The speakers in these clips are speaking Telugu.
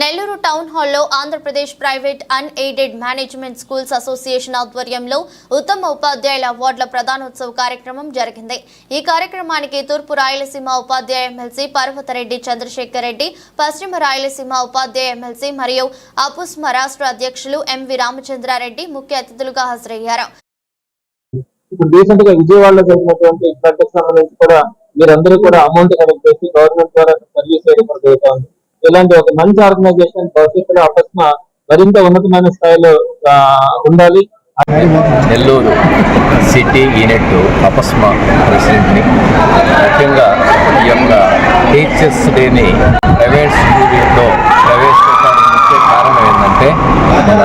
నెల్లూరు టౌన్ హాల్లో Andhra Pradesh private un aided management schools association ఆధ్వర్యంలో ఉత్తమ ఉపాధ్యాయుల అవార్డుల ప్రధానోత్సవ కార్యక్రమం జరిగింది. ఈ కార్యక్రమానికి తూర్పు రాయలసీమ ఉపాధ్యాయ ఎమ్మెల్సీ పర్వతరెడ్డి చంద్రశేఖర్ రెడ్డి పశ్చిమ రాయలసీమ ఉపాధ్యాయ ఎమ్మెల్సీ మరియు అపుస్మ రాష్ట్ర అధ్యక్షులు ఎంవి రామచంద్రారెడ్డి ముఖ్య అతిథులుగా హాజరయ్యారు. ఇప్పుడు రీసెంట్గా విజయవాడలో జరిగినటువంటి కూడా మీరందరూ కూడా అమౌంట్ కలెక్ట్ చేసి గవర్నమెంట్ ద్వారా సర్వీస్ చేయడం జరుగుతుంది. ఇలాంటి ఒక మంచి ఆర్గనైజేషన్ భవిష్యత్తులో ఆకస్మ మరింత ఉన్నతమైన స్థాయిలో ఉండాలి. నెల్లూరు సిటీ యూనిట్ అపస్మ ప్రెసిడెంట్ని ముఖ్యంగా ఈ యొక్క టీచర్స్ డేని ప్రైవేట్ స్కూల్లో ప్రవేశపెట్టడానికి ముఖ్య కారణం ఏంటంటే మన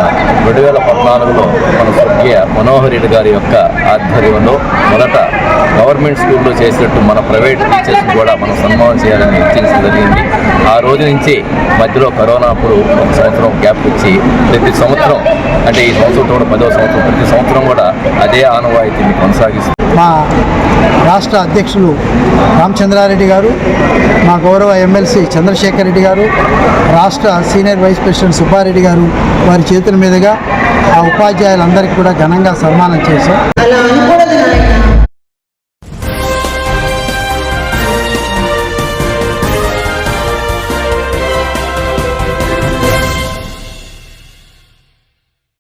రెండు వేల పద్నాలుగులో మన స్వర్గీయ మనోహర్ రెడ్డి గారి యొక్క ఆధ్వర్యంలో మొదట గవర్నమెంట్ స్కూల్లో చేసినట్టు మన ప్రైవేట్ టీచర్స్ కూడా మనం సన్మానం చేయాలని హెచ్చరించడం జరిగింది. రోజు నుంచి మధ్యలో కరోనా అప్పుడు ఒక సంవత్సరం గ్యాప్ ఇచ్చి ప్రతి సంవత్సరం అంటే ఈ సంవత్సరం కూడా పదో సంవత్సరం ప్రతి సంవత్సరం కూడా అదే ఆనవాయితీని కొనసాగిస్తూ మా రాష్ట్ర అధ్యక్షులు రామచంద్రారెడ్డి గారు మా గౌరవ ఎమ్మెల్సీ చంద్రశేఖర్ రెడ్డి గారు రాష్ట్ర సీనియర్ వైస్ ప్రెసిడెంట్ సుబ్బారెడ్డి గారు వారి చేతుల మీదుగా ఆ ఉపాధ్యాయులందరికీ కూడా ఘనంగా సన్మానం చేశాం. అలా అనకూడదు నాయన